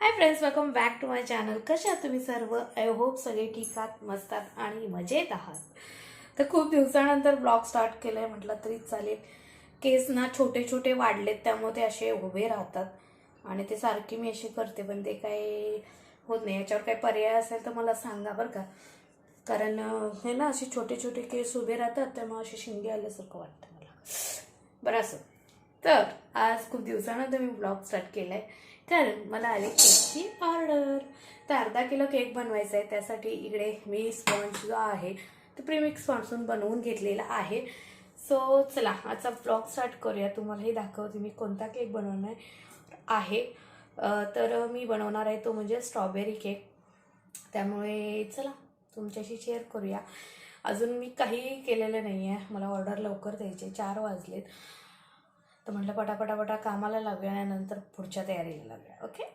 Hi friends welcome back to my channel कशा तुम्ही सर्व? आय होप सगळे ठीक आहात मस्तात आणि मजेत आहात. तर खूप दिवसानंतर ब्लॉग स्टार्ट केलं आहे म्हटलं तरी चालेल. केस ना छोटे छोटे वाढलेत त्यामुळे ते असे उभे राहतात. आणि ते सारखी मी अशी करते पण ते काही होत नाही. याच्यावर काही पर्याय असेल तर मला सांगा बरं का. कारण हे ना असे छोटे छोटे केस उभे राहतात त्यामुळे असे शिंगे आल्यासारखं वाटतं मला. बरं असं. तर आज खूप दिवसानंतर मी ब्लॉग स्टार्ट केला आहे कारण मला आले केकची ऑर्डर तर अर्धा किलो केक बनवायचा आहे त्यासाठी इकडे मी स्पॉन्ज जो आहे तो प्रीमिक्सपासून बनवून घेतलेला आहे. सो चला आजचा ब्लॉग स्टार्ट करूया. तुम्हालाही दाखवते मी कोणता केक बनवणार आहे. तर मी बनवणार आहे तो म्हणजे स्ट्रॉबेरी केक त्यामुळे चला तुमच्याशी शेअर करूया. अजून मी काहीही केलेलं नाही आहे मला ऑर्डर लवकर द्यायची चार वाजलेत. तर म्हटलं पटापटापटा कामाला लागूया आणि नंतर पुढच्या तयारीला लागूया. ओके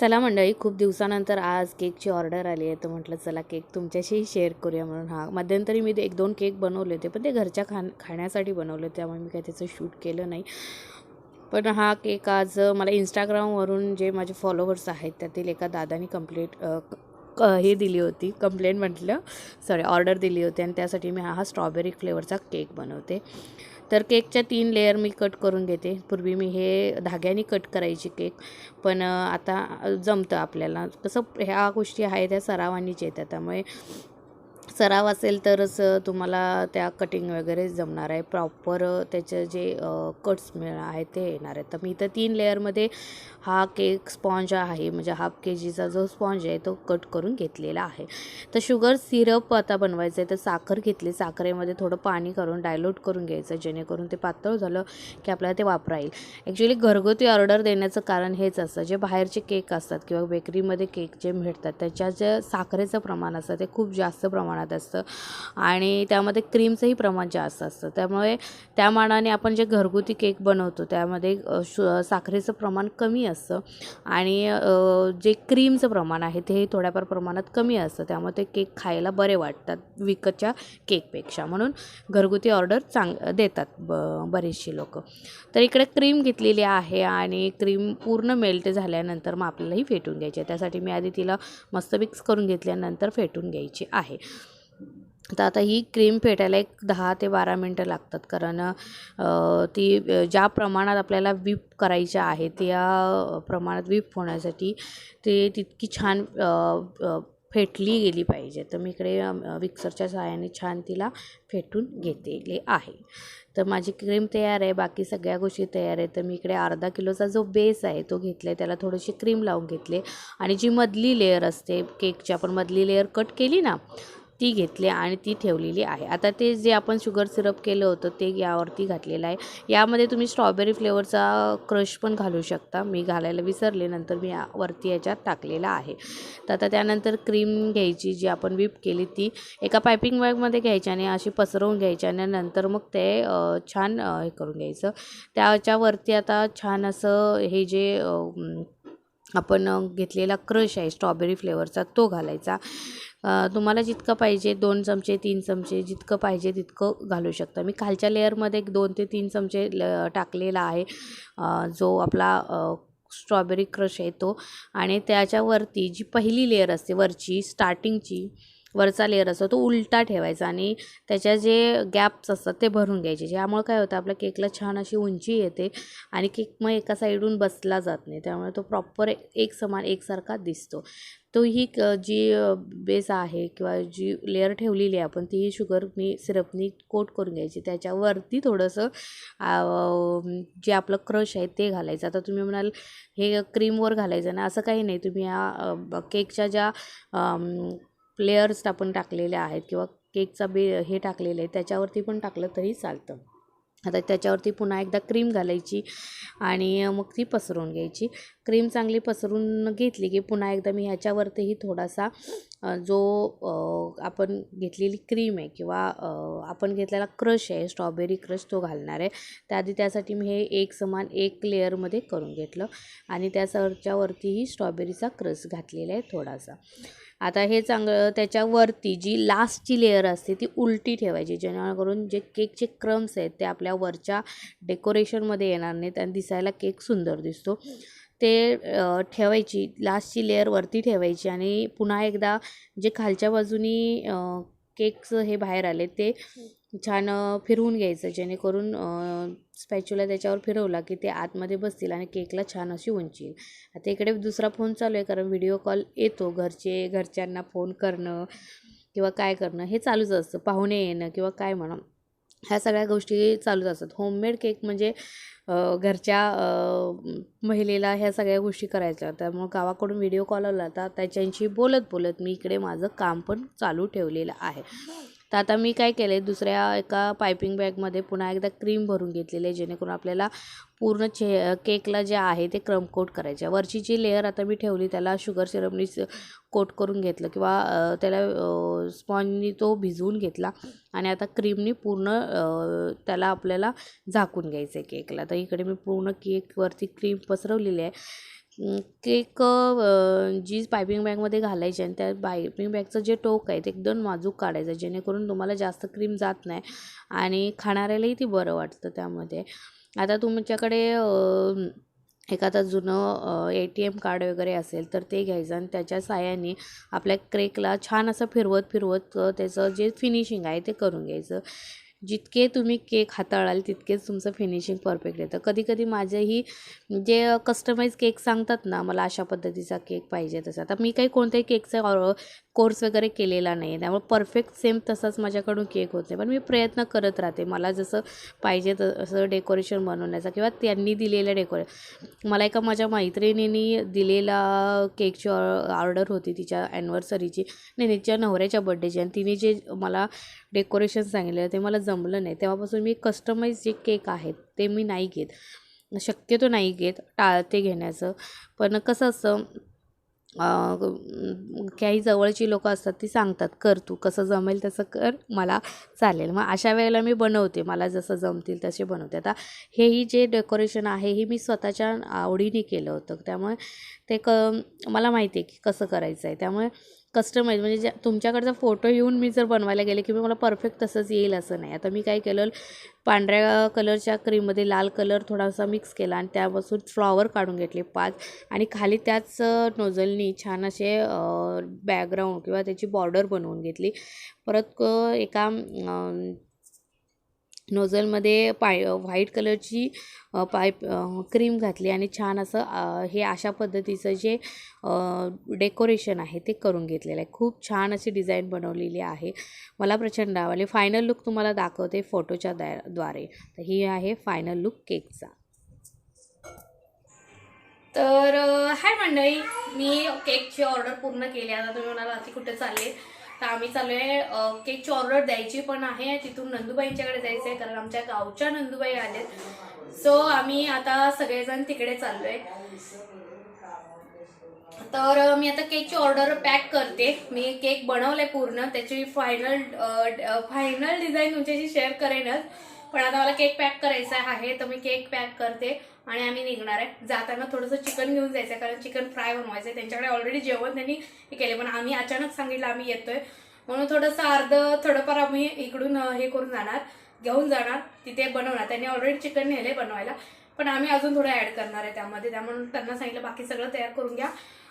चला मंडळी खूप दिवसानंतर आज केकची ऑर्डर आली आहे. तर म्हटलं चला केक तुमच्याशीही शेअर करूया म्हणून. हा मध्यंतरी मी एक दोन केक बनवले होते पण ते घरच्या खाण खाण्यासाठी बनवले होते. त्यामुळे मी काही त्याचं शूट केलं नाही. पण हा केक आज मला इंस्टाग्रामवरून जे माझे फॉलोवर्स आहेत त्यातील एका दादानी कंप्लीट हे दिली होती कंप्लेंट म्हटलं सॉरी ऑर्डर दिली होती आणि त्यासाठी मी हा हा स्ट्रॉबेरी फ्लेवरचा केक बनवते. तर केकच्या तीन लेअर मी कट करून घेते. पूर्वी मी हे धाग्याने कट करायची केक पण आता जमतं आपल्याला. कसं ह्या गोष्टी आहेत त्या सरावानीच येतात. त्यामुळे सराव असेल तरच तुम्हाला त्या कटिंग वगैरे जमणार आहे. प्रॉपर त्याचे जे कट्स मिळणार आहे ते येणार आहेत. तर मी इथं तीन लेअरमध्ये हा केक स्पॉन्ज आहे म्हणजे हाफ के जीचा जो स्पॉन्ज आहे तो कट करून घेतलेला आहे. तर शुगर सिरप आता बनवायचं आहे तर साखर घेतली साखरेमध्ये थोडं पाणी करून डायल्यूट करून घ्यायचं जेणेकरून ते पातळ झालं की आपल्याला ते वापरा येईल ॲक्च्युली घरगुती ऑर्डर देण्याचं कारण हेच असतं जे बाहेरचे केक असतात किंवा बेकरीमध्ये केक जे मिळतात त्याच्या जे साखरेचं प्रमाण असतं ते खूप जास्त प्रमाणात असतं आणि त्यामध्ये क्रीमचंही प्रमाण जास्त असतं. त्यामुळे त्या मानाने आपण जे घरगुती केक बनवतो त्यामध्ये शु साखरेचं प्रमाण कमी असतं आणि जे क्रीमचं प्रमाण आहे ते थोड्याफार प्रमाणात कमी असतं. त्यामुळे ते केक खायला बरे वाटतात विकतच्या केकपेक्षा. म्हणून घरगुती ऑर्डर चांग देतात ब बरेचशी लोक. तर इकडे क्रीम घेतलेली आहे आणि क्रीम पूर्ण मेल्ट झाल्यानंतर मग आपल्याला ही फेटून घ्यायची आहे. त्यासाठी मी आधी तिला मस्त मिक्स करून घेतल्यानंतर फेटून घ्यायची आहे. तर आता ही क्रीम फेटायला एक दहा ते बारा मिनटं लागतात. कारण ती ज्या प्रमाणात आपल्याला व्हीप करायच्या आहे त्या प्रमाणात व्हीप होण्यासाठी ते तितकी छान फेटली गेली पाहिजे. तर मी इकडे विक्सरच्या मिक्सरच्या सहाय्याने छान तिला फेटून घेतलेले आहे. तर माझी क्रीम तयार आहे बाकी सगळ्या गोष्टी तयार आहे तर मी इकडे अर्धा किलोचा जो बेस आहे तो घेतला आहे त्याला थोडीशी क्रीम लावून घेतले आणि जी मधली लेअर असते केकची आपण मधली लेअर कट केली ना ती घेतली आणि ती ठेवलेली आहे. आता ते जे आपण शुगर सिरप केलं होतं ते यावरती घातलेलं आहे. यामध्ये तुम्ही स्ट्रॉबेरी फ्लेवरचा क्रश पण घालू शकता. मी घालायला विसरले नंतर मी वरती याच्यात टाकलेला आहे. तर आता त्यानंतर क्रीम घ्यायची जी आपण व्हिप केली ती एका पायपिंग बॅगमध्ये घ्यायची आणि अशी पसरवून घ्यायची आणि नंतर मग ते छान हे करून घ्यायचं. त्याच्यावरती आता छान असं हे जे आपण घेतलेला क्रश आहे स्ट्रॉबेरी फ्लेवरचा तो घालायचा. तुम्हाला जितकं पाहिजे दोन चमचे तीन चमचे जितकं पाहिजे तितकं घालू शकता. मी खालच्या लेअरमध्ये एक दोन ते तीन चमचे ल टाकलेला आहे. जो आपला स्ट्रॉबेरी क्रश आहे तो. आणि त्याच्यावरती जी पहिली लेअर असते वरची स्टार्टिंगची वरचा लेअर असतो तो उलटा ठेवायचा आणि त्याच्या जे गॅप्स असतात ते भरून घ्यायचे. ज्यामुळे काय होतं आपल्या केकला छान अशी उंची येते आणि केक मग एका साईडून बसला जात नाही. त्यामुळे तो प्रॉपर एक समान एकसारखा दिसतो. तो ही क- जी बेस आहे किंवा जी लेअर ठेवलेली आहे आपण ती शुगरनी सिरपनी कोट करून घ्यायची. त्याच्यावरती थोडंसं जे आपलं क्रश आहे ते घालायचं. आता तुम्ही म्हणाल हे क्रीमवर घालायचं ना असं काही नाही. तुम्ही या केकच्या ज्या प्लेयर्स आपण टाकलेले आहेत किंवा केकचा बे हे टाकलेलं आहे त्याच्यावरती पण टाकलं तरी चालतं. आता त्याच्यावरती पुन्हा एकदा क्रीम घालायची आणि मग ती पसरून घ्यायची. क्रीम चांगली पसरून घेतली की पुन्हा एकदा मी ह्याच्यावरतीही थोडासा जो आपण घेतलेली क्रीम आहे किंवा आपण घेतलेला क्रश आहे स्ट्रॉबेरी क्रश तो घालणार आहे त्याआधी त्यासाठी मी हे एक समान एक लेअरमध्ये करून घेतलं आणि त्याच्यावरतीही स्ट्रॉबेरीचा क्रश घातलेला आहे थोडासा. आता हे चांगलं त्याच्यावरती जी लास्टची लेअर असते ती उलटी ठेवायची जेणेकरून जे केकचे क्रम्स आहेत ते आपल्या वरच्या डेकोरेशनमध्ये येणार नाहीत आणि दिसायला केक सुंदर दिसतो. ते ठेवायची लास्टची लेअर वरती ठेवायची आणि पुन्हा एकदा जे खालच्या बाजूनी केकचं हे बाहेर आले ते छान फिरवून घ्यायचं. जेणेकरून स्पॅच्युला त्याच्यावर फिरवला की ते आतमध्ये बसतील आणि केकला छान अशी उंची येईल आता इकडे दुसरा फोन चालू आहे कारण व्हिडिओ कॉल येतो. घरचे घरच्यांना फोन करणं किंवा काय करणं हे चालूच असतं. पाहुणे येणं किंवा काय म्हणा. ह्या सगळ्या गोष्टी चालूच असतात. होममेड केक म्हणजे घरच्या महिलेला ह्या सगळ्या गोष्टी करायच्या. त्यामुळं गावाकडून व्हिडिओ कॉल आला तर त्याच्याशी बोलत बोलत मी इकडे माझं काम पण चालू ठेवलेलं आहे. तर आता मी काय केलं आहे दुसऱ्या एका पायपिंग बॅगमध्ये पुन्हा एकदा क्रीम भरून घेतलेली आहे जेणेकरून आपल्याला पूर्ण चे केकला जे आहे ते क्रम कोट करायचे आहे. वरची जी लेअर आता मी ठेवली त्याला शुगर सिरपनी कोट करून घेतलं किंवा त्याला स्पॉन्जनी तो भिजवून घेतला आणि आता क्रीमनी पूर्ण त्याला आपल्याला झाकून घ्यायचं आहे केकला तर इकडे मी पूर्ण केकवरती क्रीम पसरवलेली आहे केक जी पायपिंग बॅगमध्ये घालायची आणि त्या पायपिंग बॅगचं जे टोक आहे ते एकदम नाजूक काढायचं जेणेकरून तुम्हाला जास्त क्रीम जात नाही आणि खाणाऱ्यालाही ती बरं वाटतं त्यामध्ये. आता तुमच्याकडे एखादं जुनं ए टी एम कार्ड वगैरे असेल तर ते घ्यायचं आणि त्याच्या साहाय्याने आपल्या क्रेकला छान असं फिरवत फिरवत त्याचं जे फिनिशिंग आहे ते करून घ्यायचं. जितके तुम्ही केक हाताळाल तितकेच तुमचं फिनिशिंग परफेक्ट येतं कधी कधी माझेही जे कस्टमाइज केक सांगतात ना मला अशा पद्धतीचा केक पाहिजे तसा. आता मी काही कोणत्याही केकचं कोर्स वगैरे केलेला नाही आहे त्यामुळे परफेक्ट सेम तसाच माझ्याकडून केक होत नाही पण मी प्रयत्न करत राहते. मला जसं पाहिजे तसं डेकोरेशन बनवण्याचा किंवा त्यांनी दिलेलं डेकोरे मला एका माझ्या मैत्रिणींनी दिलेला केकची ऑर्डर होती तिच्या ॲनिव्हर्सरीची नाही तिच्या नवऱ्याच्या बड्डेची आणि तिने जे मला डेकोरेशन सांगितलं ते मला जमलं नाही. तेव्हापासून मी कस्टमाइज जे केक आहेत ते मी नाही घेत. शक्यतो नाही घेत टाळते घेण्याचं. पण कसं असं काही जवळची लोकं असतात ती सांगतात कर तू कसं जमेल तसं कर मला चालेल. मग अशा वेळेला मी बनवते मला जसं जमतील तसे बनवते. आता हेही जे डेकोरेशन आहे हे मी स्वतःच्या आवडीने केलं होतं. त्यामुळे ते क मला माहिती आहे की कसं करायचं आहे. त्यामुळे कस्टमाइज म्हणजे ज्या तुमच्याकडचा फोटो येऊन मी जर बनवायला गेले की मी मला परफेक्ट तसंच येईल असं नाही. आता मी काय केलं पांढऱ्या कलरच्या क्रीममध्ये लाल कलर थोडासा मिक्स केला आणि त्यापासून फ्लॉवर काढून घेतले पाच. आणि खाली त्याच नोझलनी छान असे बॅकग्राऊंड किंवा त्याची बॉर्डर बनवून घेतली. परत एका नोझलमध्ये पाय व्हाईट कलरची पाईप क्रीम घातली आणि छान असं हे अशा पद्धतीचं जे डेकोरेशन आहे ते करून घेतलेलं आहे. खूप छान अशी डिझाईन बनवलेली आहे. मला प्रचंड आवडली. फायनल लुक तुम्हाला दाखवते फोटोच्या द्या द्वारे. तर ही आहे फायनल लुक केकचा. तर हाय मंडळी. मी केकची ऑर्डर पूर्ण केली. आता तुम्ही म्हणाला अति कुठे चालले? तर आम्ही चाललोय आहे केकची ऑर्डर द्यायची पण आहे. तिथून नंदुबाईंच्याकडे जायचं आहे कारण आमच्या गावच्या नंदुबाई आलेत. सो आम्ही आता सगळेजण तिकडे चाललोय. तर मी आता केकची ऑर्डर पॅक करते. मी केक बनवलाय पूर्ण. त्याची फायनल फायनल डिझाईन तुमच्याशी शेअर करेनच. पण आता मला केक पॅक करायचा आहे तर मी केक पॅक करते. आणि आम्ही निघणार आहे. जाताना थोडंसं चिकन घेऊन जायचं आहे कारण चिकन फ्राय बनवायचं आहे. त्यांच्याकडे ऑलरेडी जेवण त्यांनी हे केले पण आम्ही अचानक सांगितलं आम्ही येतोय. म्हणून थोडंसं अर्ध थोडंफार आम्ही इकडून हे करून जाणार घेऊन जाणार. तिथे बनवणार. त्यांनी ऑलरेडी चिकन नेले बनवायला. पण आम्ही अजून थोडं ॲड करणार आहे त्यामध्ये. त्यामुळे त्यांना सांगितलं बाकी सगळं तयार करून घ्या.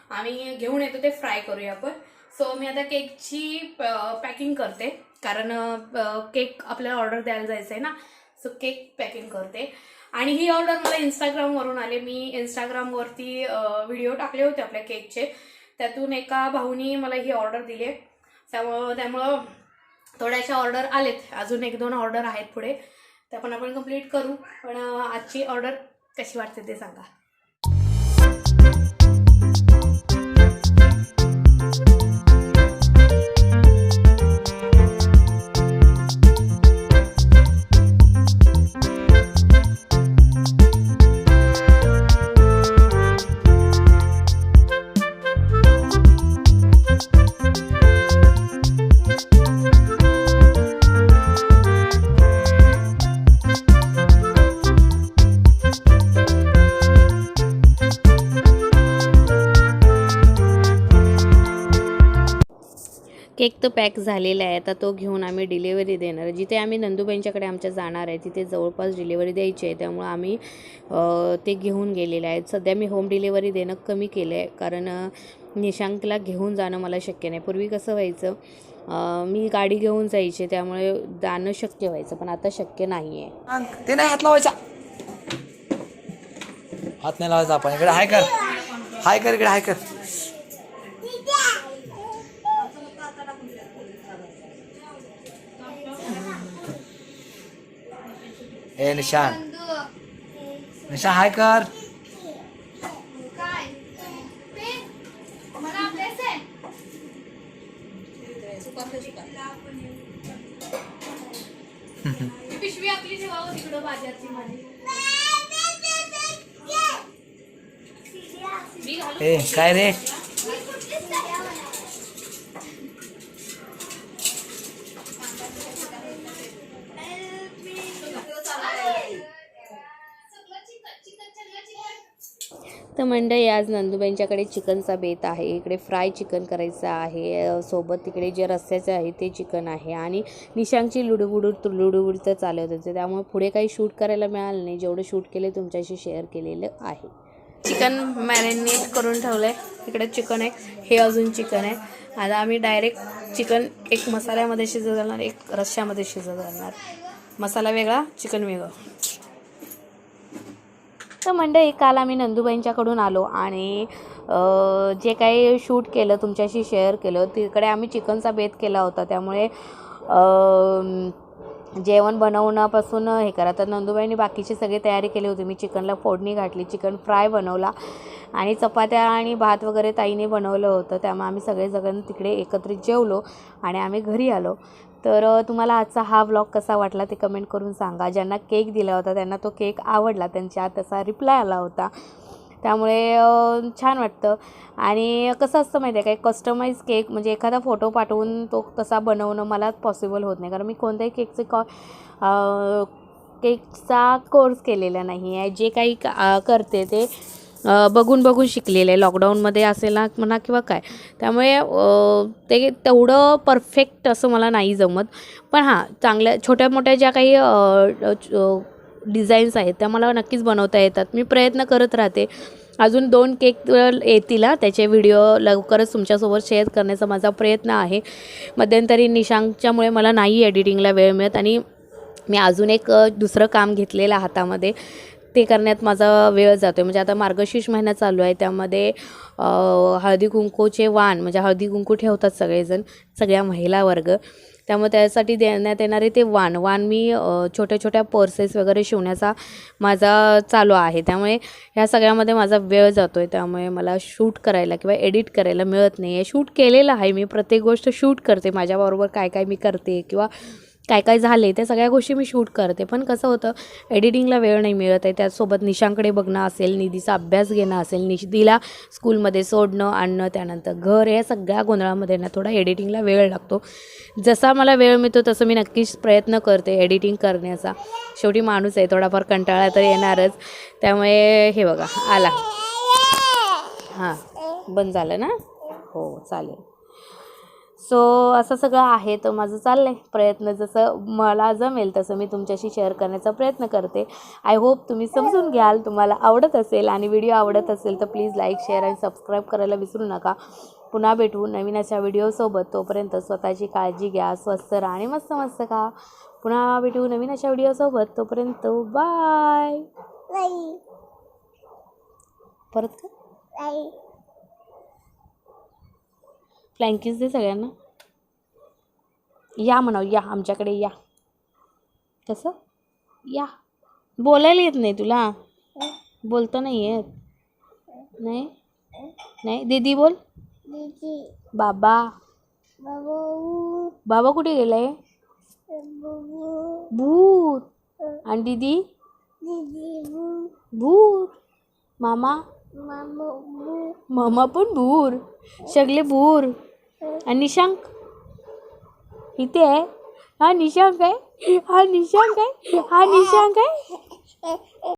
आम्ही घेऊन येतो ते फ्राय करूया आपण. सो मी आता केकची पॅकिंग करते. कारण केक आपल्याला ऑर्डर द्यायला जायचं आहे ना. सो केक पॅकिंग करते. आणि ही ऑर्डर मला इंस्टाग्रामवरून आले. मी इंस्टाग्रामवरती व्हिडिओ टाकले होते आपल्या केकचे त्यातून एका भाऊनी मला ही ऑर्डर दिली. त्यामुळं त्यामुळं थोड्याशा ऑर्डर आलेत. अजून एक दोन ऑर्डर आहेत पुढे. त्या पण आपण कंप्लीट करू. पण आजची ऑर्डर कशी वाटते ते सांगा. Thank you. केक तर पॅक झालेला आहे आता तो घेऊन आम्ही डिलेवरी देणार. आहे जिथे आम्ही नंदुबाईंच्याकडे आमच्या जाणार आहे तिथे जवळपास डिलेवरी द्यायची आहे. त्यामुळं आम्ही ते घेऊन गेलेले आहेत. सध्या मी होम डिलेवरी देणं कमी केलं आहे कारण निशांकला घेऊन जाणं मला शक्य नाही. पूर्वी कसं व्हायचं मी गाडी घेऊन जायचे त्यामुळे जाणं शक्य व्हायचं पण आता शक्य नाही आहे ते नाही हात लावायचा. हात नाही लावायचा आपण इकडे हाय कर. हाय कर इकडे हाय कर. ए निशान. निशान हाय कर. पिशवी आपली तिकडं बाजारची माझी ए काय रे? तर मंडळी आज नंदुबाईंच्याकडे चिकनचा बेत आहे. इकडे फ्राय चिकन करायचं आहे. सोबत तिकडे जे रस्स्याचं आहे ते चिकन आहे. आणि निशांकची लुडबुड लुडबुड तर चालत होते. त्यामुळे पुढे काही शूट करायला मिळालं नाही. जेवढं शूट केले तुमच्याशी शेअर केलेलं आहे. चिकन मॅरिनेट करून ठेवलं आहे इकडे चिकन आहे. हे अजून चिकन आहे. आता आम्ही डायरेक्ट चिकन एक मसाल्यामध्ये शिजत घालणार एक रश्श्यामध्ये शिजत घालणार मसाला वेगळा चिकन वेगळं. तर मंडळी काल आम्ही नंदूबाईंच्याकडून आलो आणि जे काही शूट केलं तुमच्याशी शेअर केलं तिकडे आम्ही चिकनचा बेत केला होता. त्यामुळे जेवण बनवण्यापासून हे करा. तर नंदूबाईंनी बाकीची सगळी तयारी केली होती. मी चिकनला फोडणी घातली चिकन फ्राय बनवला आणि चपात्या आणि भात वगैरे ताईने बनवलं होतं. त्यामुळे आम्ही सगळेजण तिकडे एकत्रित जेवलो आणि आम्ही घरी आलो. तर तुम्हाला आजचा हा व्लॉग कसा वाटला ते कमेंट करून सांगा. ज्यांना केक दिला होता त्यांना तो केक आवडला. त्यांच्या तसा रिप्लाय आला होता. त्यामुळे छान वाटतं. आणि कसं असतं माहिती आहे काय कस्टमाइज केक म्हणजे एखादा फोटो पाठवून तो तसा बनवणं मला पॉसिबल होत नाही. कारण मी कोणत्याही केकचे कॉ केकचा कोर्स केलेला नाही आहे जे काही का- करते ते बघून बघून शिकलेलं. आहे लॉकडाऊनमध्ये असेल ना म्हणा किंवा काय. त्यामुळे ते तेवढं परफेक्ट असं मला नाही जमत. पण हां चांगल्या छोट्या मोठ्या ज्या काही डिझाईन्स आहेत त्या मला नक्कीच बनवता येतात. मी प्रयत्न करत राहते. अजून दोन केक येतील त्याचे व्हिडिओ लवकरच तुमच्यासोबत शेअर करण्याचा माझा प्रयत्न आहे. मध्यंतरी निशांकच्यामुळे मला नाही एडिटिंगला वेळ मिळत आणि मी अजून एक दुसरं काम घेतलेलं हातामध्ये. ते करण्यात माझा वेळ जातो आहे म्हणजे आता मार्गशीर्ष महिना चालू आहे. त्यामध्ये हळदी कुंकूचे वाण म्हणजे हळदी कुंकू ठेवतात सगळेजण सगळ्या महिला वर्ग. त्यामुळे त्यासाठी देण्यात येणारे ते वाण वाण मी छोट्या छोट्या पर्सेस वगैरे शिवण्याचा माझा चालू आहे. त्यामुळे ह्या सगळ्यामध्ये माझा वेळ जातो आहे त्यामुळे मला शूट करायला किंवा एडिट करायला मिळत नाही आहे शूट केलेलं आहे मी. प्रत्येक गोष्ट शूट करते. माझ्याबरोबर काय काय मी करते किंवा काय काय झाले त्या सगळ्या गोष्टी मी शूट करते. पण कसं होतं एडिटिंगला वेळ नाही मिळत आहे. त्याचसोबत निशांकडे बघणं असेल निधीचा अभ्यास घेणं असेल निधीला स्कूलमध्ये सोडणं आणणं त्यानंतर घर या सगळ्या गोंधळामध्ये ना थोडा एडिटिंगला वेळ लागतो. जसा मला वेळ मिळतो तसं मी नक्कीच प्रयत्न करते एडिटिंग करण्याचा. शेवटी माणूस आहे थोडाफार कंटाळा तर येणारच. त्यामुळे हे बघा आला. हां बंद झालं ना? हो चालेल. सो असं सगळं आहे तर माझं चाललं आहे प्रयत्न जसं मला जमेल तसं मी तुमच्याशी शेअर करण्याचा प्रयत्न करते. आय होप तुम्ही समजून घ्याल तुम्हाला आवडत असेल आणि व्हिडिओ आवडत असेल तर प्लीज लाईक शेअर आणि सबस्क्राईब करायला विसरू नका. पुन्हा भेटू नवीन अशा व्हिडिओसोबत तोपर्यंत स्वतःची काळजी घ्या स्वस्त राहा आणि मस्त मस्त खा. पुन्हा भेटू नवीन अशा व्हिडिओसोबत तोपर्यंत बाय परत का फ्लँकीज दे सगळ्यांना. या म्हणाव या आमच्याकडे या. कसं? या. बोलायला येत नाही तुला. बोलता नाही येत. नाही? नाही? दीदी बोल. बाबा. बाबा. कुठे गेलाय? भूत. आणि दीदी? भूत. मामा? मामा पण भूर सगळे भूर आणि निशांक? इथे आहे? हा निशांक आहे? हा निशांक आहे? हा निशांक आहे?